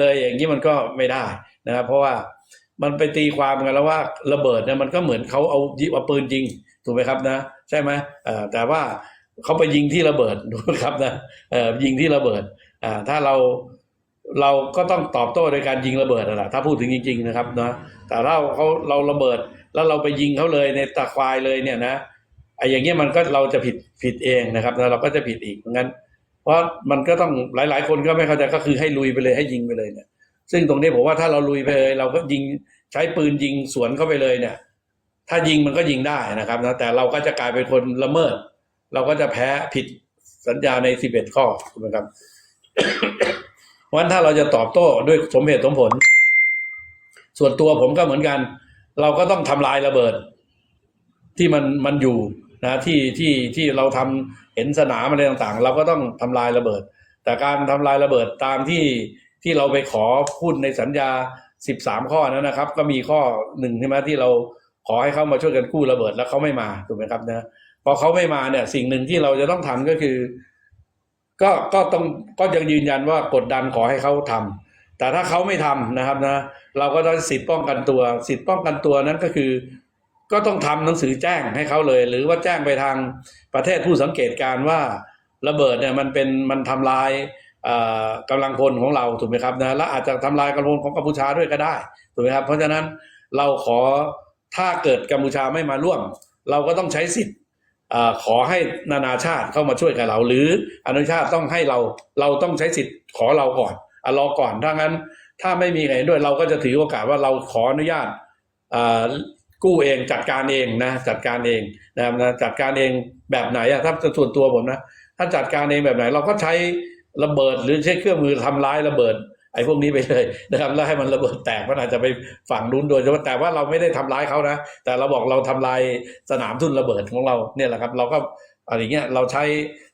เลยอย่างนี้มันก็ไม่ได้นะครับเพราะว่ามันไปตีความกันแล้วว่าระเบิดเนี่ยมันก็เหมือนเขาเอายิเอาปืนยิงถูกไหมครับนะใช่ไหมเออแต่ว่าเขาไปยิงที่ระเบิดถูกไหมครับนะเออยิงที่ระเบิดอ่าถ้าเราเราก็ต้องตอบโต้โดยการยิงระเบิดน่ะถ้าพูดถึงจริง ๆ นะครับนะแต่ถ้าเขาเราระเบิดแล้วเราไปยิงเขาเลยในตะควายเลยเนี่ยนะไอ้อย่างเงี้ยมันก็เราจะผิดผิดเองนะครับแล้วเราก็จะผิดอีกเพราะงั้น เพราะมันก็ต้องหลาย ๆ คนก็ไม่เข้าใจก็คือให้ลุยไปเลยให้ยิงไปเลยเนี่ย ซึ่งตรงนี้ผมว่าถ้าเราลุยไปเลย เราก็ยิงใช้ปืนยิงสวนเข้าไปเลยเนี่ย ถ้ายิงมันก็ยิงได้นะครับนะแต่เราก็จะกลายเป็นคนละเมิด เราก็จะแพ้ผิดสัญญาในสิบเอ็ดข้อถูกไหมครับเพราะฉะนั้นถ้าเราจะตอบโต้ด้วยสมเหตุสมผล ส่วนตัวผมก็เหมือนกัน เราก็ต้องทำลายระเบิด ที่มันมันอยู่ นะที่ที่ที่เราทำเห็นสนามอะไรต่างๆ เราก็ต้องทำลายระเบิด แต่การทำลายระเบิดตามที่ที่เราไปขอพูดในสัญญา 13 ข้อนั้นนะครับ ก็มีข้อหนึ่งใช่ไหมที่เราขอให้เขามาช่วยกันกู้ระเบิดแล้วเขาไม่มาถูกไหมครับนะพอเขาไม่มาเนี่ย สิ่งหนึ่งที่เราจะต้องทำก็คือ ก็ก็ต้องก็ยังยืนยันว่ากดดันขอให้เขาทำแต่ถ้าเขาไม่ทำนะครับนะ เราก็ต้องสิทธิ์ป้องกันตัว สิทธิ์ป้องกันตัวนั้นก็คือ ก็ต้องทำหนังสือแจ้งให้เขาเลย หรือว่าแจ้งไปทางประเทศผู้สังเกตการ์ว่าระเบิดเนี่ยมันเป็นมันทำลายเอ่อกำลังพลของเราถูกไหมครับนะและอาจจะทำลายกำลังพลของกัมพูชาด้วยก็ได้ถูกไหมครับ เพราะฉะนั้นเราขอถ้าเกิดกัมพูชาไม่มาร่วม เราก็ต้องใช้สิทธิ์ขอให้นานาชาติเข้ามาช่วยกับเรา หรืออนุชาติต้องให้เราเราต้องใช้สิทธิ์ขอเราก่อนอรอก่อนถ้างั้น ถ้าไม่มีใครด้วยเราก็จะถือโอกาสว่าเราขออนุญาต กู้เองจัดการเองนะจัดการเองนะครับจัดการเองแบบไหนอะถ้าส่วนตัวผมนะถ้าจัดการเองแบบไหน เราก็ใช้ระเบิดหรือใช้เครื่องมือทำร้ายระเบิด ไอ้พวกนี้ไปเลยนะครับแล้วให้มันระเบิดแตกมันอาจจะไปฝั่งนู้นโดยเฉพาะแต่ว่าเราไม่ได้ทำร้ายเขานะ แต่เราบอกเราทำลายสนามทุนระเบิดของเราเนี่ยแหละครับ เราก็อะไรเงี้ยเราใช้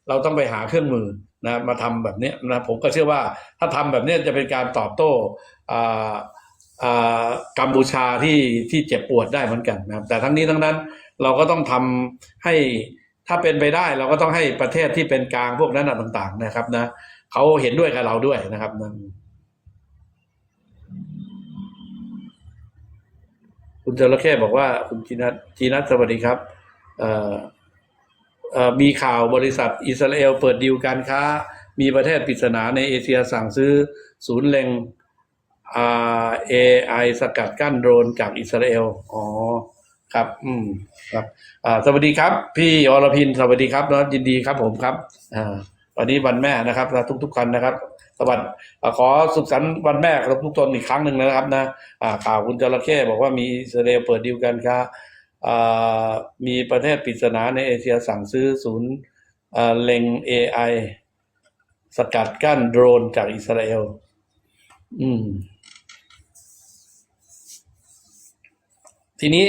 เราต้องไปหาเครื่องมือนะมาทำแบบนี้นะผมก็เชื่อว่าถ้าทำแบบนี้จะเป็นการตอบโต้อ่า กัมพูชาที่ที่เจ็บปวดได้เหมือนกันนะครับ แต่ทั้งนี้ทั้งนั้นเราก็ต้องทำให้ถ้าเป็นไปได้เราก็ต้องให้ประเทศที่เป็นกลางพวกนั้นนะต่าง ๆ นะครับนะเขาเห็นด้วยกับเราด้วยนะครับนะคุณจระเข้บอกว่าคุณจีนัทจีนัทสวัสดีครับมีข่าวบริษัทอิสราเอลเปิดดีลการค้า มีประเทศปริศนาในเอเชียสั่งซื้อศูนย์เล็ง AI สกัดกั้นโดรนจากอิสราเอล อ๋อ ครับ อืม ครับ อ่า สวัสดีครับ พี่อรพิน สวัสดีครับนะยินดีครับผมครับ อ่า วันนี้วันแม่นะครับทุกทุกๆคนนะครับ สวัสดีขอสุขสันต์วันแม่กับทุกๆตนอีกครั้งหนึ่งนะครับนะ อ่า ข่าวคุณจระเข้บอกว่ามีอิสราเอลเปิดดีลกันครับอ่า มีประเทศปริศนาในเอเชียสั่งซื้อศูนย์อ่าเล็ง AI สกัดกั้นโดรนจากอิสราเอล อืม ทีนี้